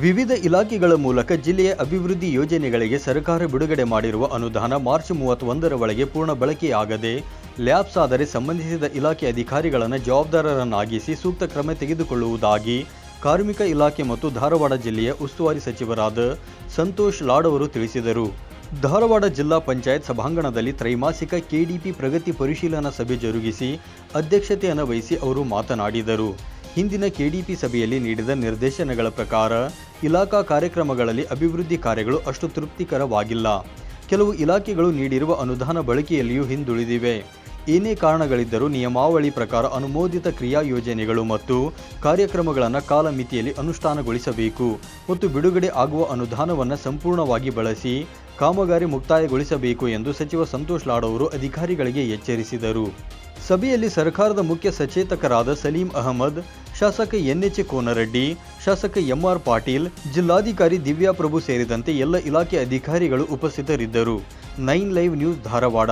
ವಿವಿಧ ಇಲಾಖೆಗಳ ಮೂಲಕ ಜಿಲ್ಲೆಯ ಅಭಿವೃದ್ಧಿ ಯೋಜನೆಗಳಿಗೆ ಸರ್ಕಾರ ಬಿಡುಗಡೆ ಮಾಡಿರುವ ಅನುದಾನ ಮಾರ್ಚ್ ಮೂವತ್ತೊಂದರ ಒಳಗೆ ಪೂರ್ಣ ಬಳಕೆಯಾಗದೆ, ಲ್ಯಾಬ್ಸ್ ಆದರೆ ಸಂಬಂಧಿಸಿದ ಇಲಾಖೆ ಅಧಿಕಾರಿಗಳನ್ನು ಜವಾಬ್ದಾರರನ್ನಾಗಿಸಿ ಸೂಕ್ತ ಕ್ರಮ ತೆಗೆದುಕೊಳ್ಳುವುದಾಗಿ ಕಾರ್ಮಿಕ ಇಲಾಖೆ ಮತ್ತು ಧಾರವಾಡ ಜಿಲ್ಲೆಯ ಉಸ್ತುವಾರಿ ಸಚಿವರಾದ ಸಂತೋಷ್ ಲಾಡ್ ಅವರು ತಿಳಿಸಿದರು. ಧಾರವಾಡ ಜಿಲ್ಲಾ ಪಂಚಾಯತ್ ಸಭಾಂಗಣದಲ್ಲಿ ತ್ರೈಮಾಸಿಕ ಕೆಡಿಪಿ ಪ್ರಗತಿ ಪರಿಶೀಲನಾ ಸಭೆ ಜರುಗಿಸಿ ಅಧ್ಯಕ್ಷತೆಯನ್ನು ವಹಿಸಿ ಅವರು ಮಾತನಾಡಿದರು. ಹಿಂದಿನ ಕೆಡಿಪಿ ಸಭೆಯಲ್ಲಿ ನೀಡಿದ ನಿರ್ದೇಶನಗಳ ಪ್ರಕಾರ, ಇಲಾಖಾ ಕಾರ್ಯಕ್ರಮಗಳಲ್ಲಿ ಅಭಿವೃದ್ಧಿ ಕಾರ್ಯಗಳು ಅಷ್ಟು ತೃಪ್ತಿಕರವಾಗಿಲ್ಲ. ಕೆಲವು ಇಲಾಖೆಗಳು ನೀಡಿರುವ ಅನುದಾನ ಬಳಕೆಯಲ್ಲಿಯೂ ಹಿಂದುಳಿದಿವೆ. ಏನೇ ಕಾರಣಗಳಿದ್ದರೂ ನಿಯಮಾವಳಿ ಪ್ರಕಾರ ಅನುಮೋದಿತ ಕ್ರಿಯಾ ಯೋಜನೆಗಳು ಮತ್ತು ಕಾರ್ಯಕ್ರಮಗಳನ್ನು ಕಾಲಮಿತಿಯಲ್ಲಿ ಅನುಷ್ಠಾನಗೊಳಿಸಬೇಕು ಮತ್ತು ಬಿಡುಗಡೆ ಆಗುವ ಅನುದಾನವನ್ನು ಸಂಪೂರ್ಣವಾಗಿ ಬಳಸಿ ಕಾಮಗಾರಿ ಮುಕ್ತಾಯಗೊಳಿಸಬೇಕು ಎಂದು ಸಚಿವ ಸಂತೋಷ್ ಲಾಡ್ ಅವರು ಅಧಿಕಾರಿಗಳಿಗೆ ಎಚ್ಚರಿಸಿದರು. ಸಭೆಯಲ್ಲಿ ಸರ್ಕಾರದ ಮುಖ್ಯ ಸಚೇತಕರಾದ ಸಲೀಂ ಅಹಮದ್, ಶಾಸಕ ಎನ್ಎಚ್ ಕೋನರೆಡ್ಡಿ, ಶಾಸಕ ಎಂಆರ್ ಪಾಟೀಲ್, ಜಿಲ್ಲಾಧಿಕಾರಿ ದಿವ್ಯಾ ಪ್ರಭು ಸೇರಿದಂತೆ ಎಲ್ಲ ಇಲಾಖೆ ಅಧಿಕಾರಿಗಳು ಉಪಸ್ಥಿತರಿದ್ದರು. Nine live news Dharwad.